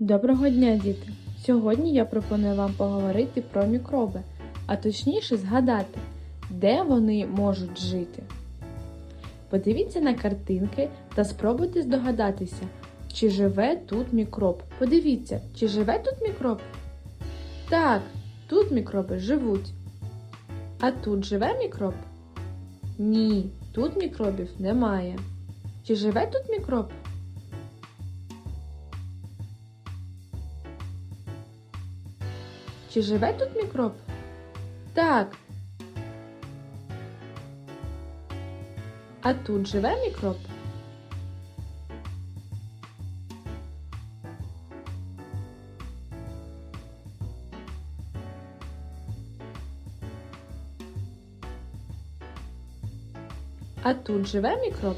Доброго дня, діти! Сьогодні я пропоную вам поговорити про мікроби, а точніше згадати, де вони можуть жити. Подивіться на картинки та спробуйте здогадатися, чи живе тут мікроб. Подивіться, чи живе тут мікроб? Так, тут мікроби живуть. А тут живе мікроб? Ні, тут мікробів немає. Чи живе тут мікроб? Чи живе тут мікроб? Так. А тут живе мікроб? А тут живе мікроб?